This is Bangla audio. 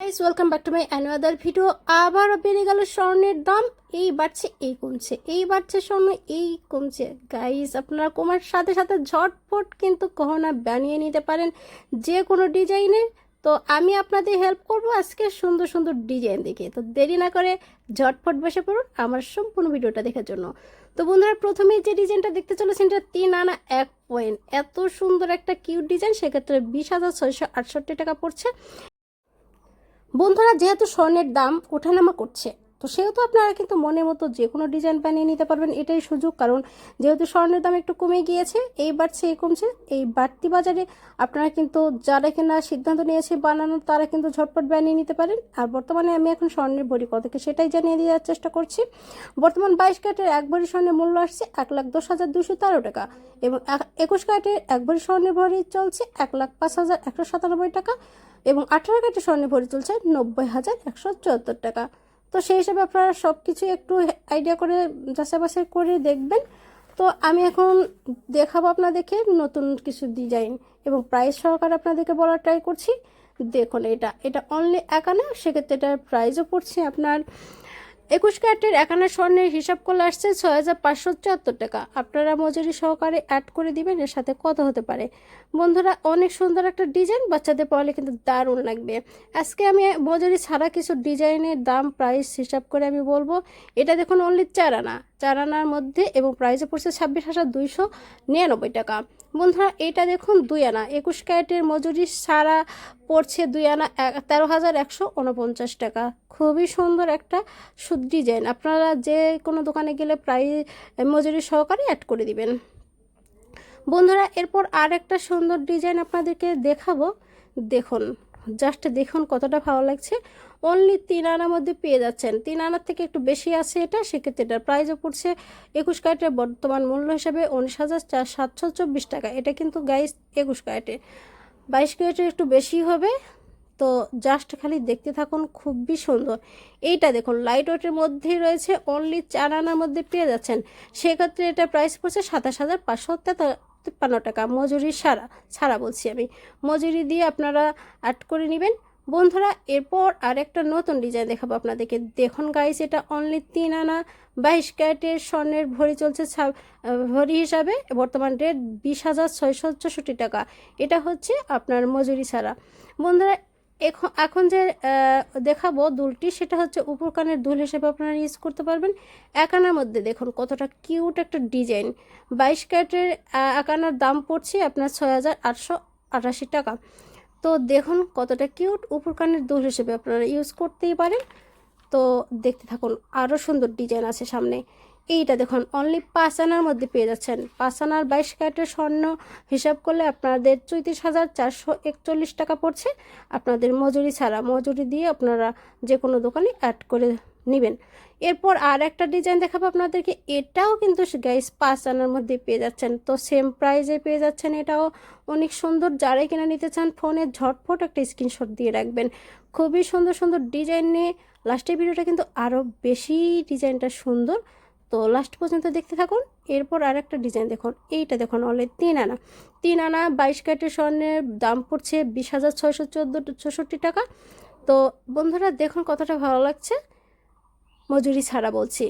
Guys welcome back to my another video আবারও বেড়ে গেল স্বর্ণের দাম। এই বাড়ছে, এই কমছে, এই বাড়ছে স্বর্ণ, এই কমছে। গাইস আপনারা কমার সাথে সাথে ঝটফট কিন্তু গহনা বানিয়ে নিতে পারেন যে কোনো ডিজাইনের। তো আমি আপনাদের হেল্প করব আজকে সুন্দর সুন্দর ডিজাইন দেখে। তো দেরি না করে ঝটফট বসে পড়ুন আমার সম্পূর্ণ ভিডিওটা দেখার জন্য। তো বন্ধুরা, প্রথমে যে ডিজাইনটা দেখতে চলেছেন এটা তিন আনা এক পয়েন্ট এত সুন্দর একটা কিউট ডিজাইন সেক্ষেত্রে বিশ হাজার আটষট্টি টাকা পড়ছে। বন্ধুরা যেহেতু স্বর্ণের দাম ওঠানামা করছে তো সেহেতু আপনারা কিন্তু মনের মতো যে কোনো ডিজাইন বানিয়ে নিতে পারবেন, এটাই সুযোগ। কারণ যেহেতু স্বর্ণের দাম একটু কমে গিয়েছে এই বাড়ছে এই কমছে, এই বাড়তি বাজারে আপনারা কিন্তু যারা কিনা সিদ্ধান্ত নিয়েছে বানানোর, তারা কিন্তু ঝটপট বানিয়ে নিতে পারেন। আর বর্তমানে আমি এখন স্বর্ণের ভরি কত কি সেটাই জানিয়ে দেওয়ার চেষ্টা করছি। বর্তমান বাইশ ক্যারেটের এক ভরি স্বর্ণের মূল্য আসছে এক লাখ দশ হাজার দুশো তেরো টাকা এবং এক- একুশ ক্যারেটের এক ভরি স্বর্ণের ভরি চলছে এক লাখ পাঁচ হাজার একশো সাতানব্বই টাকা এবং আঠারো ক্যারেটের স্বর্ণের ভরি চলছে নব্বই হাজার একশো চুয়াত্তর টাকা। তো সেই হিসাবে আপনারা সব কিছু একটু আইডিয়া করে যাচাই বাছাই করে দেখবেন। তো আমি এখন দেখাবো আপনাদেরকে নতুন কিছু ডিজাইন এবং প্রাইস সহকারে আপনাদেরকে বলার ট্রাই করছি। দেখুন এটা এটা অনলি একা না সেক্ষেত্রে এটার প্রাইসও পড়ছে আপনার একুশ ক্যারেটের একানা স্বর্ণের হিসাব করলে আসছে ছয় হাজার পাঁচশো চুয়াত্তর টাকা। আপনারা মজুরি সহকারে অ্যাড করে দিবেন, এর সাথে কত হতে পারে। বন্ধুরা, অনেক সুন্দর একটা ডিজাইন বাচ্চাদের পড়লে কিন্তু দারুণ লাগবে। আজকে আমি মজুরি ছাড়া কিছু ডিজাইনের দাম প্রাইস হিসাব করে আমি বলব। এটা দেখুন অনলি চার আনা চার আনার মধ্যে এবং প্রাইসে পড়ছে ছাব্বিশ হাজার দুইশো নিরানব্বই টাকা। বন্ধুরা, এটা দেখুন দুই আনা। একুশ ক্যারেটের মজুরি সারা পড়ছে দুই আনা তেরো হাজার একশো উনপঞ্চাশ টাকা। খুবই সুন্দর একটা সুদ ডিজাইন। আপনারা যে কোনো দোকানে গেলে প্রায় মজুরি সহকারে অ্যাড করে দিবেন। বন্ধুরা, এরপর আর একটা সুন্দর ডিজাইন আপনাদেরকে দেখাবো। দেখুন জাস্ট দেখুন কতটা ভালো লাগছে। অনলি তিন আনার মধ্যে পেয়ে যাচ্ছেন। তিন আনার থেকে একটু বেশি আছে এটা, সেক্ষেত্রে এটার প্রাইসও পড়ছে একুশ ক্যারেটের বর্তমান মূল্য হিসাবে উনিশ হাজার চার সাতশো চব্বিশ টাকা। এটা কিন্তু গাইস একুশ ক্যারেটে। বাইশ ক্যারেটের একটু বেশি হবে। তো জাস্ট খালি দেখতে থাকুন, খুবই সুন্দর। এইটা দেখুন লাইট ওয়েটের মধ্যেই রয়েছে অনলি চার আনার মধ্যে পেয়ে যাচ্ছেন। সেক্ষেত্রে এটা প্রাইস পড়ছে সাতাশ হাজার পাঁচশো তিপ্পান্ন টাকা। মজুরি সারা, ছাড়া বলছি আমি। মজুরি দিয়ে আপনারা অ্যাড করে নেবেন। বন্ধুরা, এরপর আরেকটা নতুন ডিজাইন দেখাবো আপনাদেরকে। দেখুন গাইস এটা অনলি তিন আনা। বাইশ ক্যারেটের স্বর্ণের ভরি চলছে ভরি হিসাবে। বর্তমান রেট বিশ হাজার ছয়শো টাকা। এটা হচ্ছে আপনার মজুরি ছাড়া। বন্ধুরা এখন এখন যে দেখাবো দুলটি, সেটা হচ্ছে উপর কানের দুল হিসেবে আপনারা ইউজ করতে পারবেন। একানার মধ্যে দেখুন কতটা কিউট একটা ডিজাইন। বাইশ ক্যারেটের একানার দাম পড়ছে আপনার ছয় হাজার আটশো আটাশি টাকা। তো দেখুন কতটা কিউট উপর কানের দুল হিসেবে আপনারা ইউজ করতেই পারেন। তো দেখতে থাকুন, আরও সুন্দর ডিজাইন আছে সামনে। এইটা দেখুন অনলি পাঁচ আনার মধ্যে পেয়ে যাচ্ছেন। পাঁচ আনার বাইশ ক্যারেটের স্বর্ণ হিসাব করলে আপনাদের চৌত্রিশ হাজার চারশো একচল্লিশ টাকা পড়ছে। আপনাদের মজুরি ছাড়া, মজুরি দিয়ে আপনারা যে কোনো দোকানে অ্যাড করে নেবেন। এরপর আর একটা ডিজাইন দেখাবো আপনাদেরকে। এটাও কিন্তু গাইস পাঁচ আনার মধ্যে পেয়ে যাচ্ছেন। তো সেম প্রাইজে পেয়ে যাচ্ছেন এটাও। অনেক সুন্দর, যারাই কিনা নিতে চান ফোনে ঝটফট একটা স্ক্রিনশট দিয়ে রাখবেন। খুবই সুন্দর সুন্দর ডিজাইন নিয়ে লাস্টের ভিডিওটা কিন্তু আরও বেশি ডিজাইনটা সুন্দর তো লাস্ট পর্যন্ত দেখতে থাকুন। এরপর আর একটা ডিজাইন দেখুন। এইটা দেখুন অলরেডি তিন আনা। তিন আনা বাইশ ক্যারেটের স্বর্ণের দাম পড়ছে বিশ হাজার ছয়শো চোদ্দ ছষট্টি টাকা। তো বন্ধুরা, দেখুন কতটা ভালো লাগছে। মজুরি ছাড়া বলছি।